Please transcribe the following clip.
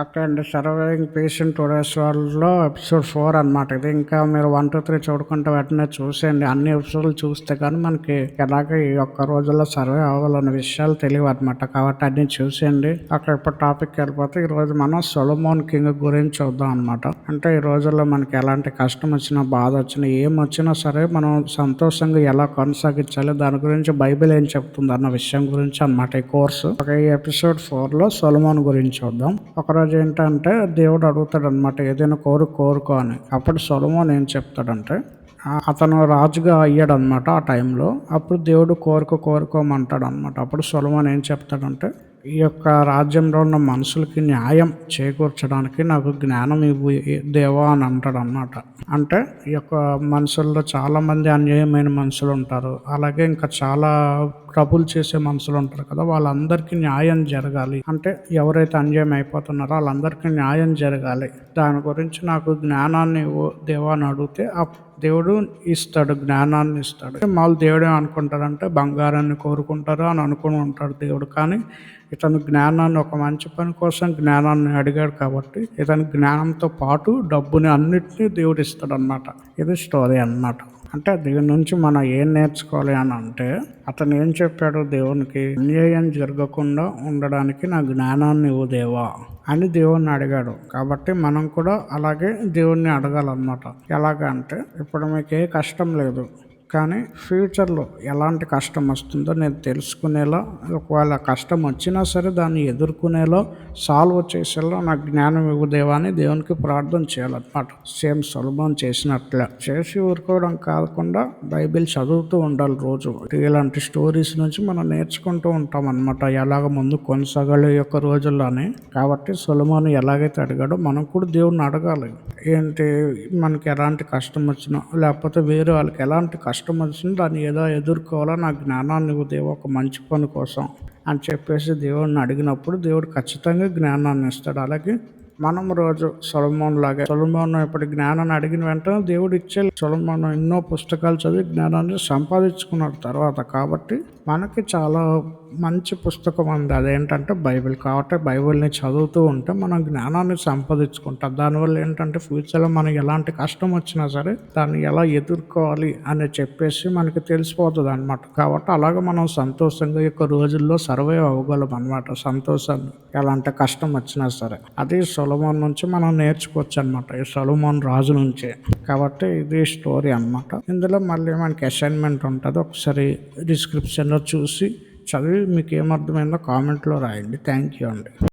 Okay అండి surviving patient today's వాళ్ళలో episode four అనమాట ఇది ఇంకా మీరు వన్ టూ త్రీ చూడకుంటే వెంటనే చూసేయండి. అన్ని ఎపిసోడ్లు చూస్తే కానీ మనకి ఎలాగ ఈ ఒక్క రోజుల్లో సర్వే అవ్వాలన్న విషయాలు తెలియవు అనమాట కాబట్టి అన్ని చూసేయండి. అక్కడ ఇప్పుడు టాపిక్ వెళ్ళిపోతే ఈ రోజు మనం సొలమోన్ కింగ్ గురించి చూద్దాం అనమాట అంటే ఈ రోజుల్లో మనకి ఎలాంటి కష్టం వచ్చినా బాధ వచ్చినా ఏం వచ్చినా సరే మనం సంతోషంగా ఎలా కొనసాగించాలి దాని గురించి బైబిల్ ఏం చెప్తుంది అన్న విషయం గురించి అనమాట ఈ కోర్సు. ఒక ఈ ఎపిసోడ్ ఫోర్లో సొలమోన్ గురించి చూద్దాం. ఒకరోజు ఏంటంటే దేవుడు అడుగుతాడు అనమాట ఏదైనా కోరు కోరుకో అని. అప్పుడు సొలమోన్ ఏం చెప్తాడంటే అతను రాజుగా అయ్యాడు అనమాట ఆ టైంలో. అప్పుడు దేవుడు కోరుకో కోరుకోమంటాడు అనమాట అప్పుడు సొలమోన్ ఏం చెప్తాడంటే ఈ యొక్క రాజ్యంలో ఉన్న మనుషులకి న్యాయం చేకూర్చడానికి నాకు జ్ఞానం ఇవ్వు దేవా అని అంటాడు అనమాట అంటే ఈ యొక్క మనుషుల్లో చాలామంది అన్యాయమైన మనుషులు ఉంటారు. అలాగే ఇంకా చాలా ట్రబుల్ చేసే మనుషులు ఉంటారు కదా వాళ్ళందరికీ న్యాయం జరగాలి. అంటే ఎవరైతే అన్యాయం అయిపోతున్నారో వాళ్ళందరికీ న్యాయం జరగాలి. దాని గురించి నాకు జ్ఞానాన్ని దేవాన్ని దేవా అని అడిగితే ఆ దేవుడు ఇస్తాడు జ్ఞానాన్ని ఇస్తాడు. మామూలు దేవుడు ఏమనుకుంటాడంటే బంగారాన్ని కోరుకుంటారు అని అనుకుని ఉంటాడు దేవుడు. కానీ ఇతను జ్ఞానాన్ని ఒక మంచి పని కోసం జ్ఞానాన్ని అడిగాడు కాబట్టి ఇతని జ్ఞానంతో పాటు డబ్బుని అన్నిటినీ దేవుడు ఇస్తాడు అనమాట ఇది స్టోరీ అన్నమాట. అంటే దీని నుంచి మనం ఏం నేర్చుకోవాలి అని అంటే అతను ఏం చెప్పాడు? దేవునికి అన్యాయం జరగకుండా ఉండడానికి నా జ్ఞానాన్ని ఇవ్వు దేవా అని దేవుణ్ణి అడిగాడు. కాబట్టి మనం కూడా అలాగే దేవుణ్ణి అడగాలన్నమాట. ఎలాగంటే ఇప్పుడు మీకు ఏ కష్టం లేదు. కానీ ఫ్యూచర్లో ఎలాంటి కష్టం వస్తుందో నేను తెలుసుకునేలా ఒకవేళ కష్టం వచ్చినా సరే దాన్ని ఎదుర్కొనేలా సాల్వ్ చేసేలా నాకు జ్ఞానం ఇవ్వదేవా అని దేవునికి ప్రార్థన చేయాలన్నమాట. సేమ్ సులభం చేసినట్లే. చేసి ఊరుకోవడం కాకుండా బైబిల్ చదువుతూ ఉండాలి రోజు. ఇలాంటి స్టోరీస్ నుంచి మనం నేర్చుకుంటూ ఉంటాం అనమాట ఎలాగ ముందు కొనసాగాలి యొక్క రోజుల్లోనే. కాబట్టి సులభాన్ని ఎలాగైతే అడిగాడో మనం కూడా దేవుణ్ణి అడగాలి. ఏంటి మనకి ఎలాంటి కష్టం వచ్చినా లేకపోతే వేరే వాళ్ళకి ఎలాంటి కష్టం వచ్చినా దాన్ని ఏదో ఎదుర్కోవాలో నా జ్ఞానాన్ని ఉదయం ఒక మంచి పని కోసం అని చెప్పేసి దేవుడిని అడిగినప్పుడు దేవుడు ఖచ్చితంగా జ్ఞానాన్ని ఇస్తాడు. అలాగే మనం రోజు సొలమోన్ లాగా సొలమోన్ ఇప్పుడు జ్ఞానాన్ని అడిగిన వెంటనే దేవుడు ఇచ్చే సొలమోన్ ఎన్నో పుస్తకాలు చదివి జ్ఞానాన్ని సంపాదించుకున్నాడు తర్వాత. కాబట్టి మనకి చాలా మంచి పుస్తకం ఉంది. అదేంటంటే బైబిల్. కాబట్టి బైబిల్ని చదువుతూ ఉంటే మనం జ్ఞానాన్ని సంపాదించుకుంటాం. దానివల్ల ఏంటంటే ఫ్యూచర్లో మనకి ఎలాంటి కష్టం వచ్చినా సరే దాన్ని ఎలా ఎదుర్కోవాలి అని చెప్పేసి మనకి తెలిసిపోతుంది అనమాట కాబట్టి అలాగే మనం సంతోషంగా యొక్క రోజుల్లో సర్వైవ్ అవ్వగలం అనమాట సంతోషాన్ని ఎలాంటి కష్టం వచ్చినా సరే. అది సొలమోన్ నుంచి మనం నేర్చుకోవచ్చు అనమాట ఈ సొలమోన్ రాజు నుంచే. కాబట్టి ఇది స్టోరీ అనమాట ఇందులో మళ్ళీ మనకి అసైన్మెంట్ ఉంటుంది. ఒకసారి డిస్క్రిప్షన్లో చూసి చదివి మీకు ఏమర్థమైందో కామెంట్లో రాయండి. థ్యాంక్ యూ అండి.